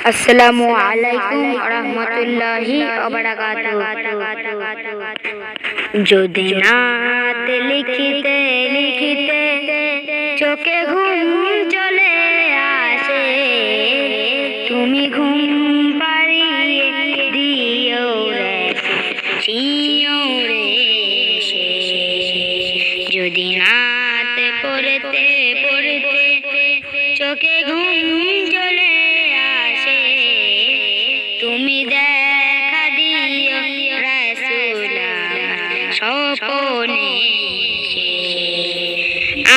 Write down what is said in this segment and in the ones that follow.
আসসালামু আলাইকুম রহমতুল্লাহি যদি নাত লিখিতে লিখিতে চোখে ঘুম চলে আসে তুমি ঘুম পাড়িয়ে দিও রে শিওরে সে যদি নাত পড়তে পড়তে চোখে ঘুম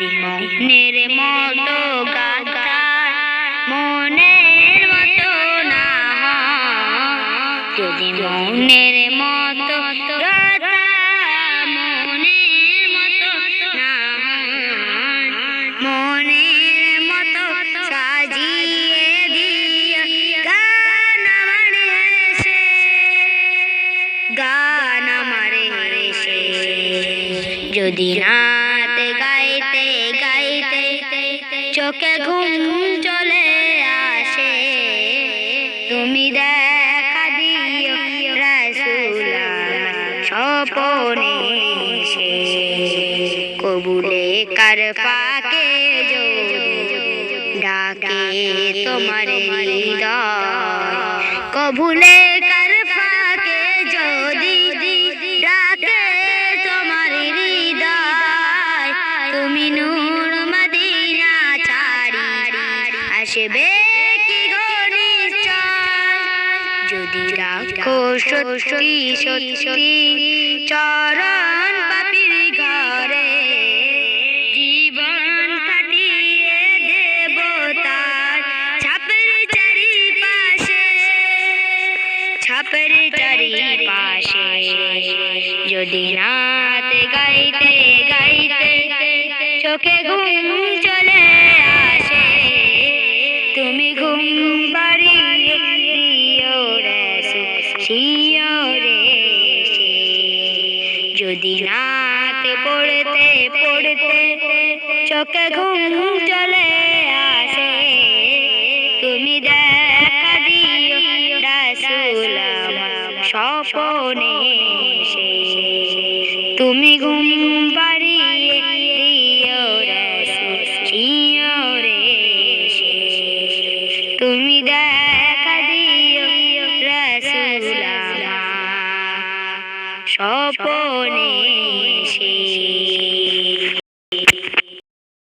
মনের মতো মনের মতো না যদি মনের মতো মতো না চোখে ঘুম চলে আসে। তুমি দেখা দিও রাসূল স্বপনে সে কবুলে কার পাকে ডাকে তোমার হৃদয়। কবুলে আসবে কি যদি রাখো সত্যি সত্যি চরণ পাপির ঘরে জীবন কাটিয়ে দেব তার ছাপের চারি পাশে ছাপের চারি পাশে যদি নাত গাইতে গাইতে চোখে ঘুম চলে যদি নাত পড়তে পড়তে চোখে ঘুম চলে আসে, তুমি দেখা দিও রাসূল স্বপনে তুমি ঘুম স্বপনে সে